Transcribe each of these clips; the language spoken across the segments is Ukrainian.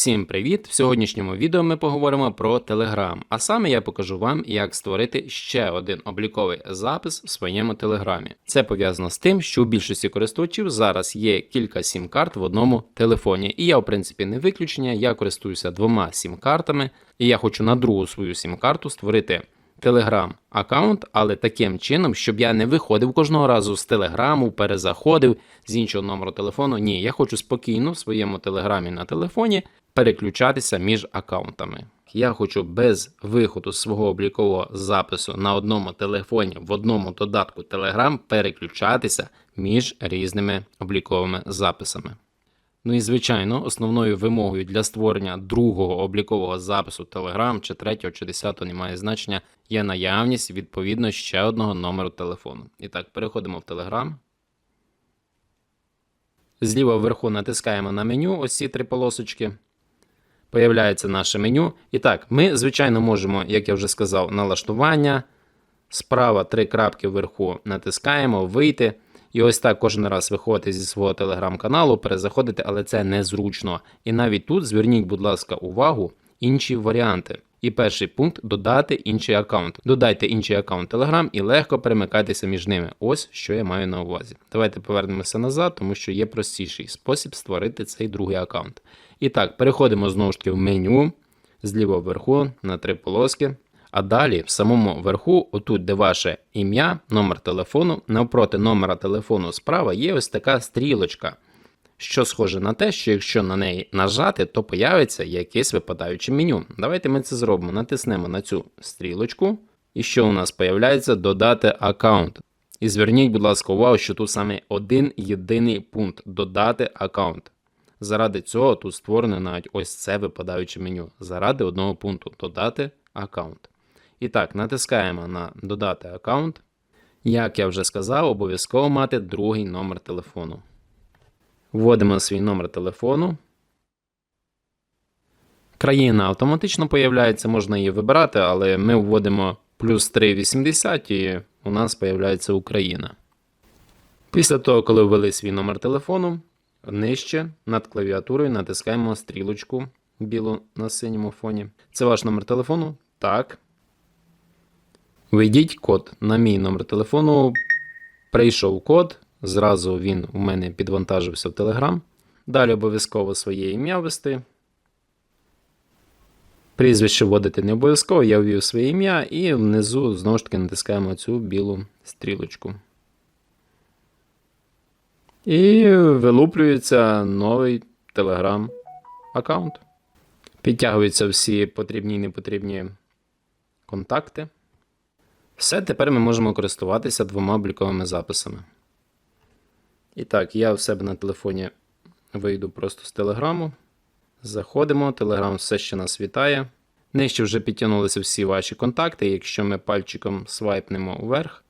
Всім привіт! В сьогоднішньому відео ми поговоримо про Telegram, а саме я покажу вам, як створити ще один обліковий запис в своєму телеграмі. Це пов'язано з тим, що у більшості користувачів зараз є кілька сім-карт в одному телефоні, і я, в принципі, не виключення. Я користуюся двома сім-картами, і я хочу на другу свою сім-карту створити. Telegram аккаунт, але таким чином, щоб я не виходив кожного разу з телеграму, перезаходив з іншого номеру телефону. Ні, я хочу спокійно в своєму телеграмі на телефоні переключатися між аккаунтами. Я хочу без виходу свого облікового запису на одному телефоні в одному додатку Telegram переключатися між різними обліковими записами. Ну і звичайно, основною вимогою для створення другого облікового запису Telegram чи третього чи десятого немає значення, є наявність відповідно ще одного номеру телефону. І так, переходимо в Telegram. Зліва вверху натискаємо на меню ось ці три полосочки. Появляється наше меню. І так, ми, звичайно, можемо, як я вже сказав, налаштування. Справа три крапки вверху натискаємо, вийти. І ось так кожен раз виходити зі свого телеграм-каналу, перезаходити, але це незручно. І навіть тут зверніть, будь ласка, увагу, інші варіанти. І перший пункт додати інший аккаунт. Додайте інший аккаунт Telegram і легко перемикайтеся між ними. Ось що я маю на увазі. Давайте повернемося назад, тому що є простіший спосіб створити цей другий аккаунт. І так, переходимо знову ж таки в меню зліва вверху на три полоски. А далі в самому верху, отут, де ваше ім'я, номер телефону, навпроти номера телефону справа є ось така стрілочка, що схоже на те, що якщо на неї нажати, то появиться якесь випадаюче меню. Давайте ми це зробимо. Натиснемо на цю стрілочку, і що у нас появляється додати аккаунт. І зверніть, будь ласка, увагу, що тут саме один єдиний пункт додати аккаунт. Заради цього тут створене навіть ось це випадаюче меню. Заради одного пункту додати аккаунт. І так, натискаємо на Додати аккаунт. Як я вже сказав, обов'язково мати другий номер телефону. Вводимо свій номер телефону. Країна автоматично появляється, можна її вибирати, але ми вводимо плюс 380 і у нас появляється Україна. Після того, коли ввели свій номер телефону, нижче над клавіатурою натискаємо стрілочку білу на синьому фоні. Це ваш номер телефону? Так. Введіть код на мій номер телефону. Прийшов код. Зразу він у мене підвантажився в Telegram. Далі обов'язково своє ім'я ввести. Прізвище вводити не обов'язково, я ввів своє ім'я і внизу знову ж таки натискаємо цю білу стрілочку. І вилуплюється новий Telegram аккаунт. Підтягуються всі потрібні і непотрібні контакти. Все, тепер ми можемо користуватися двома обліковими записами. І так, я в себе на телефоні вийду просто з телеграму. Заходимо, телеграм все ще нас вітає. Нижче вже підтягнулися всі ваші контакти. Якщо ми пальчиком свайпнемо вверх,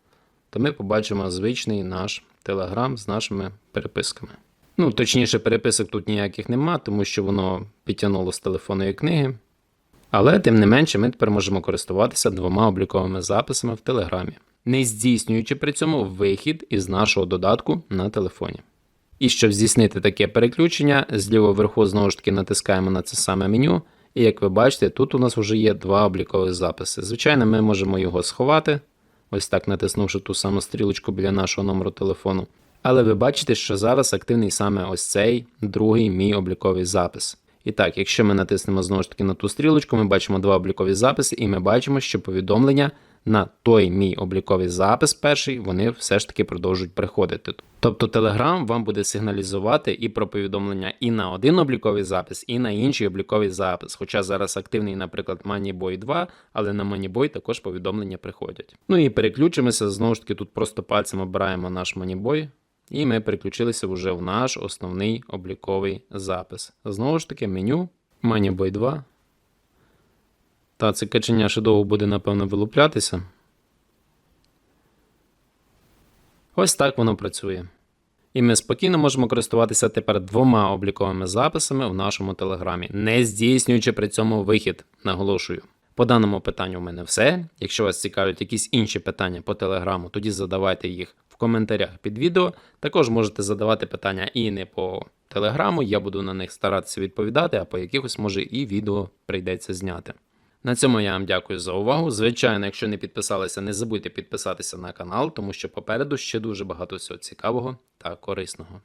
то ми побачимо звичний наш телеграм з нашими переписками. Ну, точніше, переписок тут ніяких нема, тому що воно підтягнуло з телефонної книги. Але тим не менше, ми тепер можемо користуватися двома обліковими записами в Телеграмі, не здійснюючи при цьому вихід із нашого додатку на телефоні. І щоб здійснити таке переключення, зліво вверху знову ж таки натискаємо на це саме меню. І як ви бачите, тут у нас вже є два облікові записи. Звичайно, ми можемо його сховати, ось так натиснувши ту саму стрілочку біля нашого номеру телефону. Але ви бачите, що зараз активний саме ось цей другий мій обліковий запис. І так, якщо ми натиснемо знову ж таки на ту стрілочку, ми бачимо два облікові записи, і ми бачимо, що повідомлення на той мій обліковий запис перший, вони все ж таки продовжують приходити. Тобто Telegram вам буде сигналізувати і про повідомлення і на один обліковий запис, і на інший обліковий запис. Хоча зараз активний, наприклад, MoneyBoy 2, але на MoneyBoy також повідомлення приходять. Ну і переключимося, знову ж таки, тут просто пальцем обираємо наш MoneyBoy. І ми переключилися вже в наш основний обліковий запис. Знову ж таки, меню MoneyBoy 2. Та це качення ще довго буде, напевно, вилуплятися. Ось так воно працює. І ми спокійно можемо користуватися тепер двома обліковими записами в нашому телеграмі, не здійснюючи при цьому вихід, наголошую. По даному питанню в мене все. Якщо вас цікавлять якісь інші питання по телеграму, тоді задавайте їх в коментарях під відео. Також можете задавати питання і не по телеграму, я буду на них старатися відповідати, а по якихось може і відео прийдеться зняти. На цьому я вам дякую за увагу. Звичайно, якщо не підписалися, не забудьте підписатися на канал, тому що попереду ще дуже багато всього цікавого та корисного.